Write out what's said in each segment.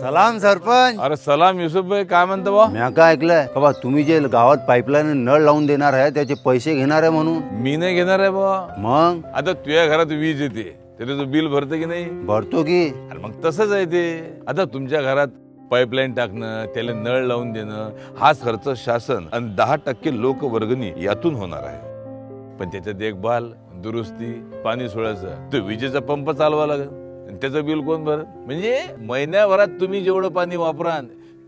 सलाम सरपंच. अरे सलाम युसुफ भाई काय म्हणतो बा म्या काय ऐकलंय? का बा तुम्ही जे गावात पाईपलाईन नळ लावून देणार आहे त्याचे पैसे घेणार आहे म्हणून? मी नाही घेणार आहे बा मग? आता तुझ्या घरात वीज येते. तरी तू बिल भरते की नाही? भरतो की. अरे मग तसंच आहे ते. आता तुमच्या घरात पाईपलाईन टाकणं त्याला नळ लावून देणं हाच खर्च शासन आणि दहा टक्के लोक वर्गणी यातून होणार आहे. पण त्याच्या देखभाल दुरुस्ती पाणी सोडायचं तो विजेचा पंप चालवा लागेल. त्याचं बिल कोण भरत? म्हणजे महिन्याभरात तुम्ही जेवढं पाणी वापराल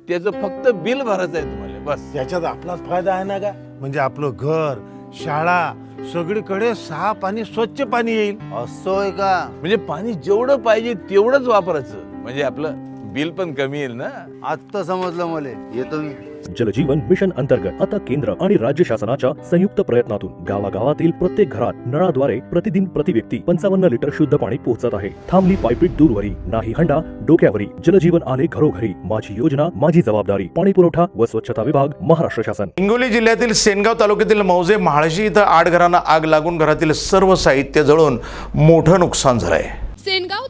त्याचं फक्त बिल भरायचं आहे तुम्हाला. बस. याच्यात आपलाच फायदा आहे ना का? म्हणजे आपलं घर शाळा सगळीकडे सहा पाणी स्वच्छ पाणी येईल. असोय का? म्हणजे पाणी जेवढं पाहिजे तेवढंच वापरायचं. म्हणजे आपलं बिल पण कमी येईल ना? आत्ता समजलं मला. येतो मी. जलजीवन मिशन अंतर्गत आता केंद्र आणि राज्य शासनाच्या संयुक्त प्रयत्नातून गावागावातील प्रत्येक घरात नळाद्वारे प्रतिदिन प्रति व्यक्ती पंचावन्न लिटर शुद्ध पाणी पोहोचत आहे. थांबली पायपीट दूरवरी नाही हंडा डोक्यावरी. जलजीवन आले घरोघरी. माझी योजना माझी जबाबदारी. पाणी पुरवठा व स्वच्छता विभाग महाराष्ट्र शासन. हिंगोली जिल्ह्यातील सेनगाव तालुक्यातील मौजे म्हाळशी इथं आठ घरांना आग लागून घरातील सर्व साहित्य जळून मोठं नुकसान झालंय.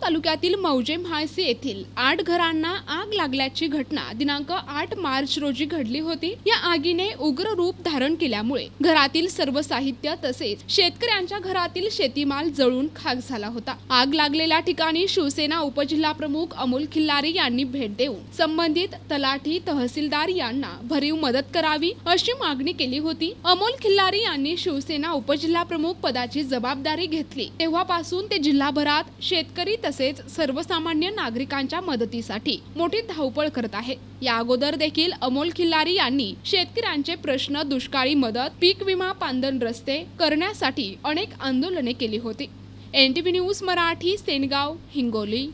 तालुक्यातील मौजे म्हाळसी येथील आठ घरांना आग लागल्याची घटना दिनांक आठ मार्च रोजी घडली होती. या आगीने उग्र रूप धारण केल्यामुळे घरातील सर्व साहित्य तसेच शेतकऱ्यांच्या घरातील शेतीमाल जळून खाक झाला होता. आग लागलेल्या ठिकाणी शिवसेना उपजिल्हा प्रमुख अमोल खिल्लारी यांनी भेट देऊन संबंधित तलाठी तहसीलदार यांना भरीव मदत करावी अशी मागणी केली होती. अमोल खिल्लारी यांनी शिवसेना उपजिल्हा प्रमुख पदाची जबाबदारी घेतली. तेव्हापासून ते जिल्हाभरात शेतकरी तसेच सर्वसामान्य नागरिकांच्या मदतीसाठी मोठी धावपळ करत आहे. या अगोदर देखील अमोल खिल्लारी यांनी शेतकऱ्यांचे प्रश्न दुष्काळी मदत पीक विमा पांदन रस्ते करण्यासाठी अनेक आंदोलने केली होती. N T V news Marathi Sengaon Hingoli.